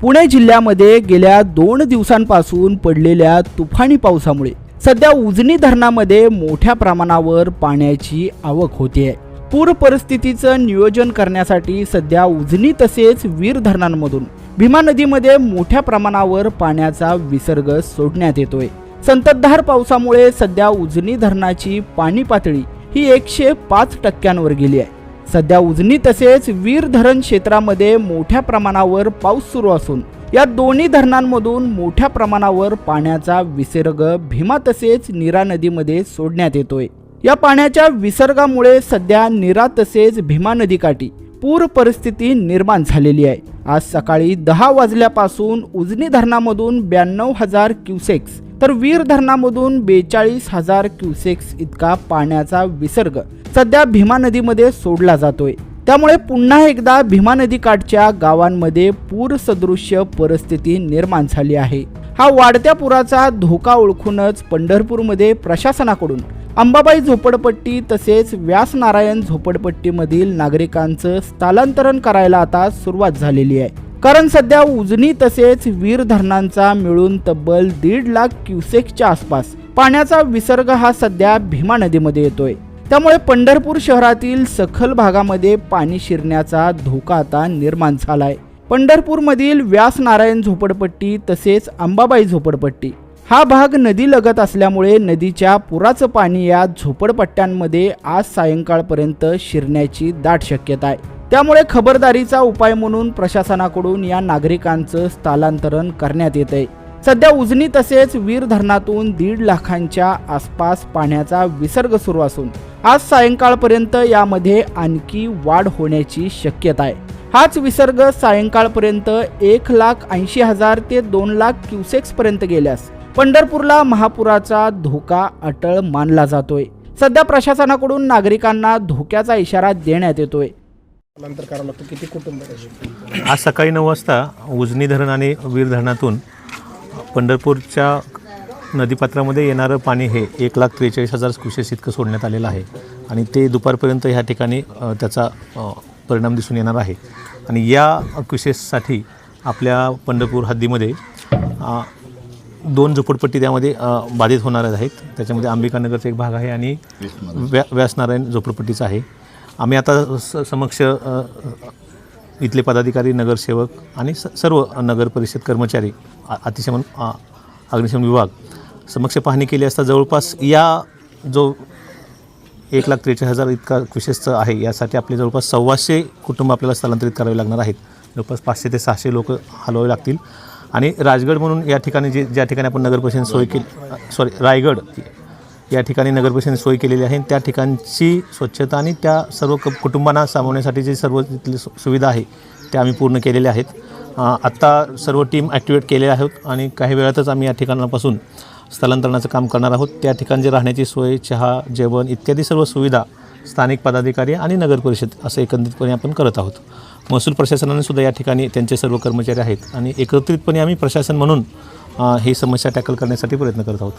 पुणे जिल्ह्यामध्ये गेल्या दोन दिवसांपासून पडलेल्या तुफानी पावसामुळे सध्या उजनी धरणामध्ये मोठ्या प्रमाणावर पाण्याची आवक होते पूर परिस्थितीचं नियोजन करण्यासाठी सध्या उजनी तसेच वीर धरणांमधून भीमा नदीमध्ये मोठ्या प्रमाणावर पाण्याचा विसर्ग सोडण्यात येतोय. संततधार पावसामुळे सध्या उजनी धरणाची पाणी पातळी ही एकशे पाच टक्क्यांवर गेली आहे. सध्या उजनी तसेच वीर धरण क्षेत्रामध्ये मोठ्या प्रमाणावर पाऊस सुरू असून या दोन्ही धरणांमधून मोठ्या प्रमाणावर पाण्याचा विसर्ग भीमा तसेच नीरा नदीमध्ये सोडण्यात येतोय. या पाण्याच्या विसर्गामुळे सध्या नीरा तसेच भीमा नदीकाठी पूर परिस्थिती निर्माण झालेली आहे. आज सकाळी दहा वाजल्यापासून उजनी धरणामधून ब्याण्णव हजार क्युसेक्स तर वीर धरणामधून बेचाळीस हजार क्युसेक्स इतका पाण्याचा विसर्ग सध्या भीमा नदीमध्ये सोडला जातोय. त्यामुळे पुन्हा एकदा भीमा नदीकाठच्या गावांमध्ये पूर सदृश्य परिस्थिती निर्माण झाली आहे. हा वाढत्या पुराचा धोका ओळखूनच पंढरपूरमध्ये प्रशासनाकडून अंबाबाई झोपडपट्टी तसेच व्यासनारायण झोपडपट्टीमधील नागरिकांचं स्थलांतरण करायला आता सुरुवात झालेली आहे. कारण सध्या उजनी तसेच वीर धरणांचा मिळून तब्बल दीड लाख क्युसेकच्या आसपास पाण्याचा विसर्ग हा सध्या भीमा नदीमध्ये येतोय. त्यामुळे पंढरपूर शहरातील सखल भागामध्ये पाणी शिरण्याचा धोका आता निर्माण झालाय. पंढरपूरमधील व्यासनारायण झोपडपट्टी तसेच अंबाबाई झोपडपट्टी हा भाग नदी लगत असल्यामुळे नदीच्या पुराचं पाणी या झोपडपट्ट्यांमध्ये आज सायंकाळपर्यंत शिरण्याची दाट शक्यता आहे. त्यामुळे खबरदारीचा उपाय म्हणून प्रशासनाकडून या नागरिकांचं स्थलांतरण करण्यात येत आहे सध्या उजनी तसेच वीर धरणातून दीड लाखांच्या आसपास पाण्याचा विसर्ग सुरू असून आज सायंकाळपर्यंत यामध्ये आणखी वाढ होण्याची शक्यता आहे हाच विसर्ग सायंकाळपर्यंत एक लाख ऐंशी हजार ते दोन लाख क्युसेक्स पर्यंत गेल्यास पंढरपूरला महापुराचा धोका अटळ मानला जातोय. सध्या प्रशासनाकडून नागरिकांना धोक्याचा इशारा देण्यात येतोय. करावं लागतं? किती कुटुंब आज सकाळी नऊ वाजता उजनी धरण आणि वीर धरणातून पंढरपूरच्या नदीपात्रामध्ये येणारं पाणी हे एक लाख त्रेचाळीस हजार क्युसेस इतकं सोडण्यात आलेलं आहे. आणि ते दुपारपर्यंत ह्या ठिकाणी त्याचा परिणाम दिसून येणार आहे. आणि या क्युसेससाठी आपल्या पंढरपूर हद्दीमध्ये दोन झोपडपट्टी त्यामध्ये बाधित होणार आहेत. त्याच्यामध्ये अंबिकानगरचा एक भाग आहे आणि व्या व्यासनारायण झोपडपट्टीचा आहे. आम्ही आता स समक्ष इथले पदाधिकारी नगरसेवक आणि स सर्व नगर परिषद कर्मचारी अतिशमन अग्निशमन विभाग समक्ष पाहणी केली असता जवळपास या जो एक लाख त्रेचाळीस हजार इतका विशेषचं आहे यासाठी आपले जवळपास सव्वाशे कुटुंब आपल्याला स्थलांतरित करावे लागणार आहेत. जवळपास पाचशे ते सहाशे लोक हलवावे लागतील. आणि राजगड म्हणून या ठिकाणी जे ज्या ठिकाणी आपण नगर परिषद सोय केली सॉरी रायगड या ठिकाणी नगर परिषदेने सोय केलेली आहे. त्या ठिकाणची स्वच्छता आणि त्या सर्व क कुटुंबांना सामावण्यासाठी जी सर्व तिथली सु सुविधा आहे त्या आम्ही पूर्ण केलेल्या आहेत. आत्ता सर्व टीम ॲक्टिवेट केलेल्या आहोत आणि काही वेळातच आम्ही या ठिकाणापासून स्थलांतरणाचं काम करणार आहोत. त्या ठिकाणची राहण्याची सोय चहा जेवण इत्यादी सर्व सुविधा स्थानिक पदाधिकारी आणि नगर परिषद असं एकत्रितपणे आपण करत आहोत. महसूल प्रशासनाने सुद्धा या ठिकाणी त्यांचे सर्व कर्मचारी आहेत आणि एकत्रितपणे आम्ही प्रशासन म्हणून ही समस्या टॅकल करण्यासाठी प्रयत्न करत आहोत.